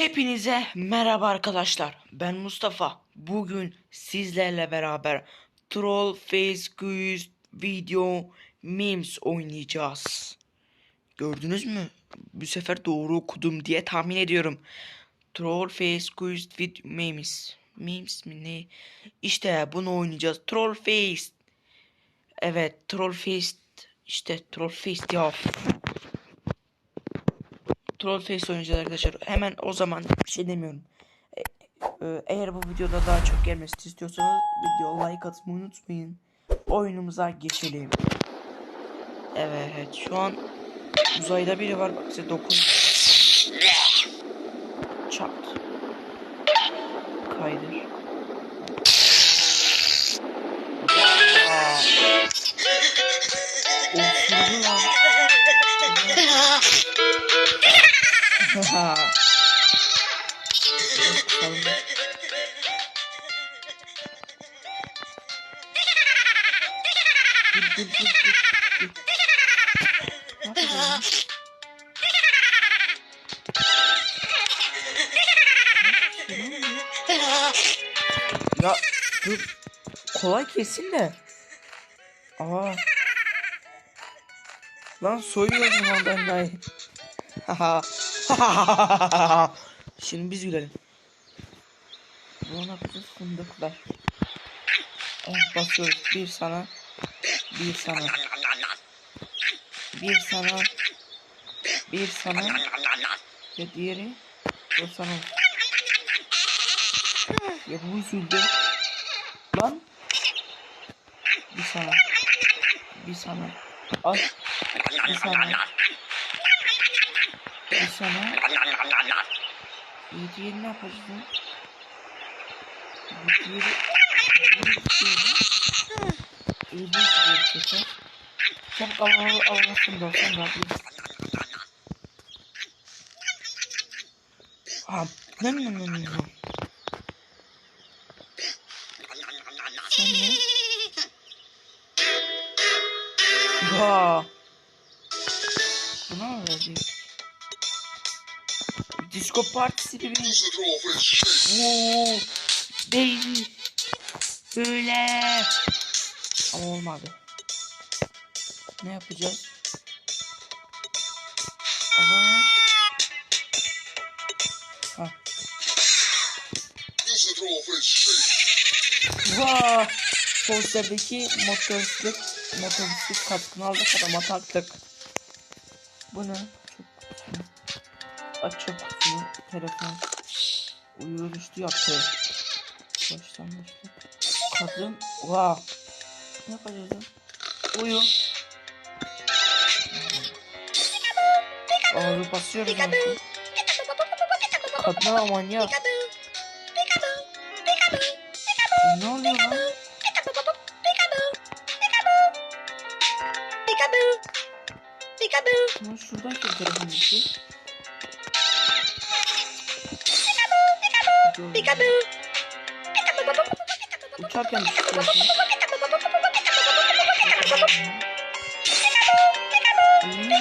Hepinize merhaba arkadaşlar. Ben Mustafa. Bugün sizlerle beraber Troll Face Quiz Video Memes oynayacağız. Gördünüz mü? Bu sefer doğru okudum diye tahmin ediyorum. Troll Face Quiz Video Memes. Memes mi ne? İşte bunu oynayacağız. Troll Face. Evet, Troll Face. İşte Troll Face ya. Trollface oynayacağız arkadaşlar. Hemen o zaman bir şey demiyorum. E- e, Eğer bu videoda daha çok gelmesini istiyorsanız video like atmayı unutmayın. Oyunumuza geçelim. Evet şu an uzayda biri var bak size dokun. Çat. Kaydır. Aa. Ya dur. Kolay kesin de. Aa. Lan soyuyor o zaman ben. Haha. Şimdi biz gülelim. Bunu ne yapacağız? Fındıklar. Evet basıyoruz. Bir sana. Bir sana. Bir sana. Bir sana. Ve diğeri. O sana. Ya bu üzüldü. Lan. Bir sana. Bir sana. Al. Bir sana. Sana. Diğeri ne yapacağız lan? İyi bir sefer. Çabuk alalım alalım da olsan da yapayım. Aa, ne ne ne ne ne. Sen ne? Vaa. Buna mı verdik? Disco partisi gibi. Oo, baby. Böyle. Ama olmadı. Ne yapacağız? Ama... Ha. Vaa! Posterdeki motosiklet motosiklet kaskını aldık adama taktık. Bu ne? Açık kutuyu telefon uyuyor üstü yaptı. Baştan başla. Kadın vaa. Ne yapacağız lan? Uyu. Ağrı basıyoruz artık. Kadına manyak. Ne oluyor lan? Lan şuradan kim telefon Peekaboo. Uçarken düşüyorsun. Ne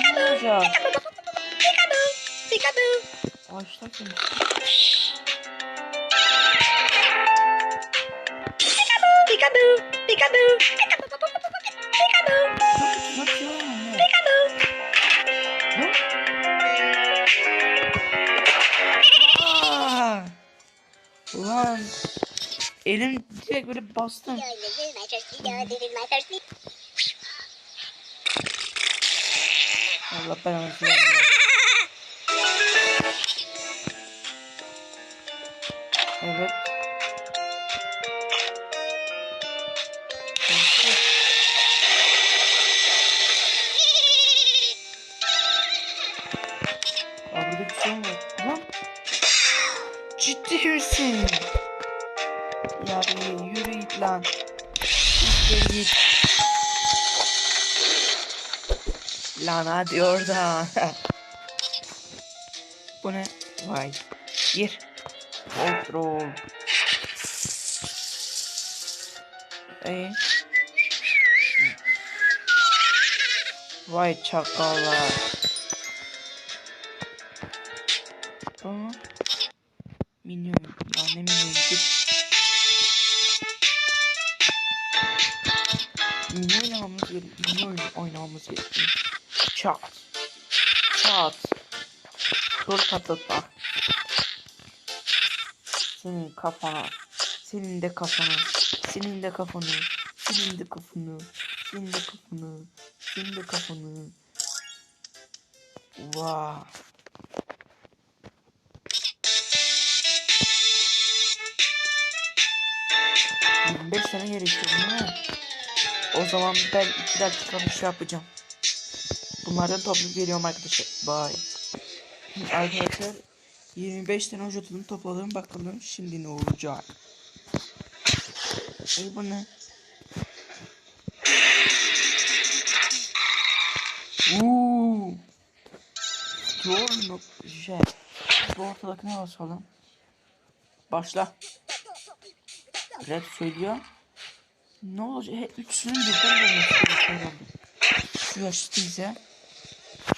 peekaboo, peekaboo. Böyle bastım. Allah belanı. Evet. Burada bir şey var. Ciddi misin? Ya bir yürü git lan. İşte git. Lan hadi oradan. Bu ne? Vay. Gir. Kontrol. Ee? Vay çakallar. Çat. Çat. Kıl patlatma. Senin kafana. Senin de kafana. Senin de kafanı. Senin de kafanı. Senin de kafanı. Senin de kafanı. Vaa. Wow. sene gerekiyor? O zaman ben 2 dakika bir şey yapacağım. Bunlardan toplayıp geliyorum arkadaşlar. Bye. Arkadaşlar 25 tane hocatını topladım. Bakalım şimdi ne olacak. Ey bu ne? Uuu. Şey. Bu ortadaki ne basalım? Başla. Red söylüyor. Ne olacak? He, üçünün birden gerekiyor. Şu yaşlı ise.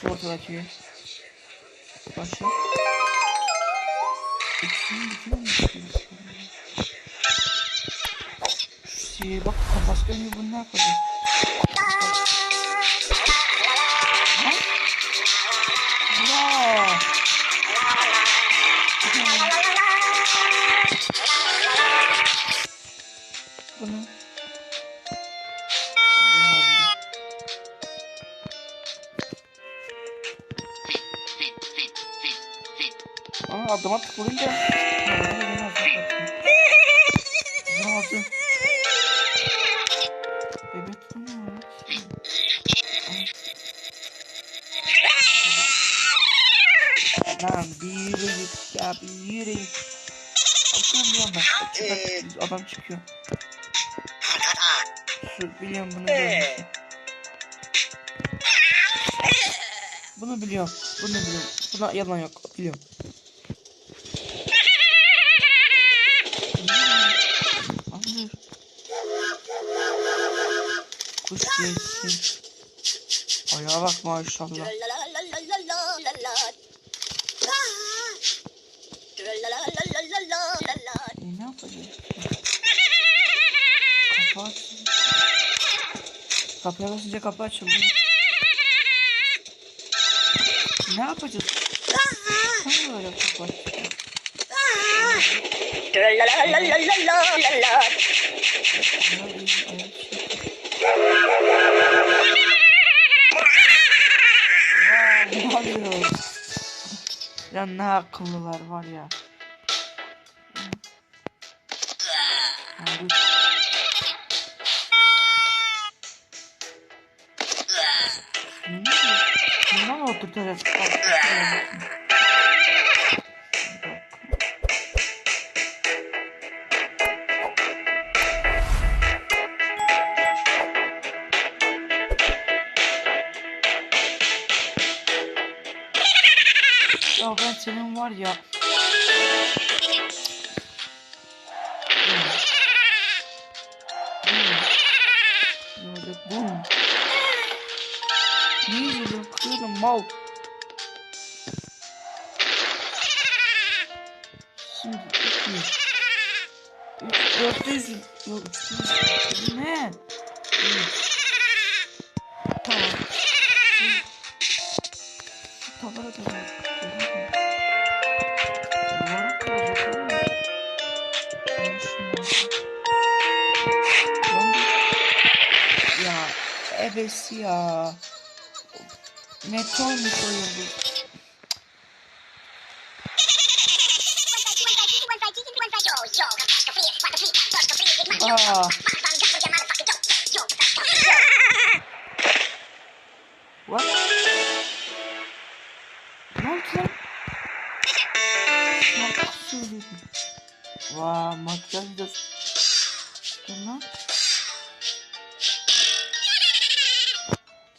Şu ortadaki. Başla. Şu bak kafası dönüyor bunu ne yapacak? Adıma tıklayınca Ne oldu? Bebek tutamıyor. Lan bir yürü git ya bir yürü git. Atamıyorum ben. Çıkar, adam çıkıyor. Şu biliyorum bunu görmüştüm. Bunu biliyorum. Bunu biliyorum. Buna yalan yok. Biliyorum. Kuş gelsin. Ayağa bak maşallah. E, ne yapacağız? Kapı açıldı. Kapıya basınca kapı açıldı. Ne yapacağız? Tam böyle kapı açıldı. Ya, iyi, evet. Ya ne akıllılar var ya. Abi. Bundan mı oturtacağız? Senin var ya. Ne olacak bu? Ne yüzüyor? Kırıyorum mal. Şimdi iki. Üç, dört yüz. Yok üç. Ne? Üç. Tamam. Tavara da. Ebesi ya. Metal mi koyuldu? Aa.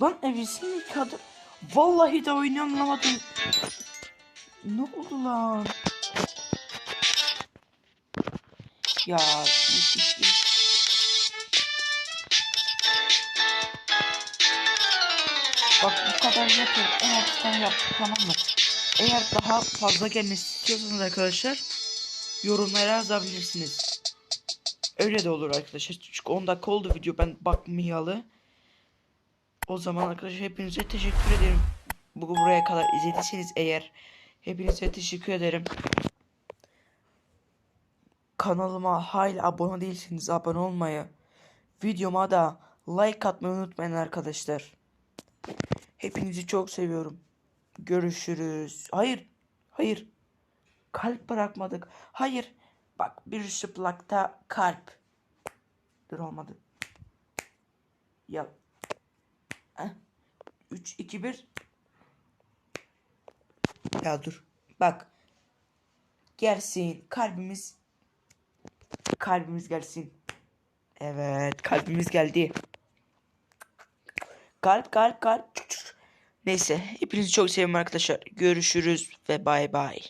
Lan evisin mi kadın? Vallahi de oyunu anlamadım. Ne oldu lan? Ya. Bak bu kadar yeter. 16 tane yaptık tamam mı? Eğer daha fazla gelmesi istiyorsanız arkadaşlar yorumlara yazabilirsiniz. Öyle de olur arkadaşlar. Çünkü 10 dakika oldu video ben bakmayalı. O zaman arkadaşlar hepinize teşekkür ederim. Bugün buraya kadar izlediyseniz eğer hepinize teşekkür ederim. Kanalıma hala abone değilseniz abone olmayı, videoma da like atmayı unutmayın arkadaşlar. Hepinizi çok seviyorum. Görüşürüz. Hayır. Hayır. Kalp bırakmadık. Hayır. Bak bir şıplakta kalp. Dur olmadı. Ya. 3 2 1 Ya dur. Bak. Gelsin. Kalbimiz kalbimiz gelsin. Evet, kalbimiz geldi. Kalp kalp kalp. Neyse, hepinizi çok seviyorum arkadaşlar. Görüşürüz ve bay bay.